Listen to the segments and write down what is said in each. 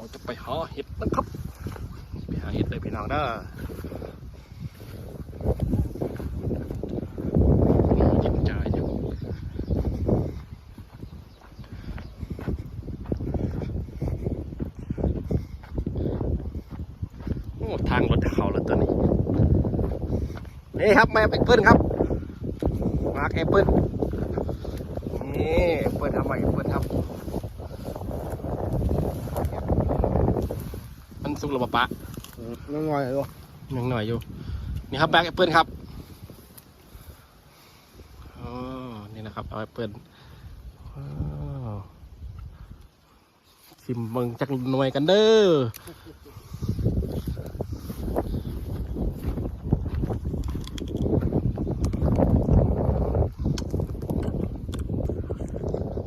าจะไปหาเห็ดนะครับ ไปหาเห็ดเลยพี่น้องนจ่ายอยู่ทางรถเขาแล้วตัวนี้ นี่ครับแม่แอปเปิลครับ มาร์คแอปเปิลนี่เปิลทำไมเปิลครับ มันสุ กหรือเปล่าปะน้องงอยดูยังหน่อยอยู่ นี่ครับแบ็กแอปเปิลครับอ๋อนี่นะครับเอาแอปเปิลว้าวชิมเบิงจักหน่วยกันเด้อ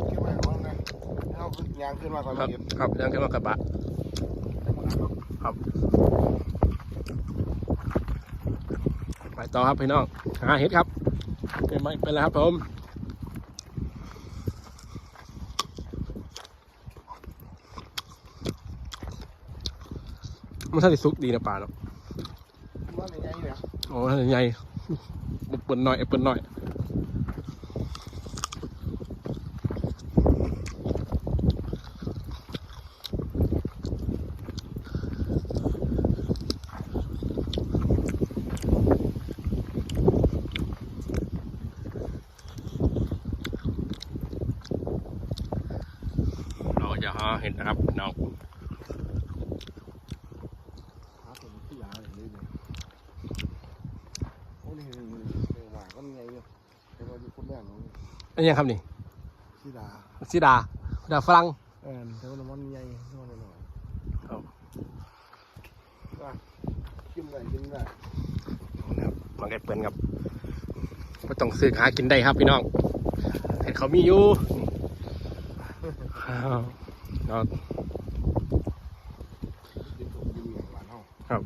ขึ้นมาก่อนนะเอายางขึ้นมาก่อนครับเก็บครับยังขึ้นมากระบะ ครับไปต่อครับพี่น้องหาเห็ดครับเป็นไหมเป็นแล้วครับผมมันท่านได้ซุกดีนะปลาเนาะว่าในไงเนี่ยโอ้ท่านใหญ่เปิดหน่อยเปิดหน่อย เราจะหาเห็ดนะครับพี่น้องหาผมที่ยาเลยเลยโอ้นี่หวานก็ไงเนี่ยแต่เราอยู่คนแรกของอันนี้ยังครับนี่ที่ดาซิดาดาฝรั่งเออแต่ว่ามันใหญ่นอนหน่อย ครับ ก็กิ นได้กินได้นะครับมาแกเปิลครับก็ต้องซื้อหากินได้ครับพี่น้องเห็นเขามีอยู่อ้าวเอากินถูกกินอย่างหวานเท่าครับ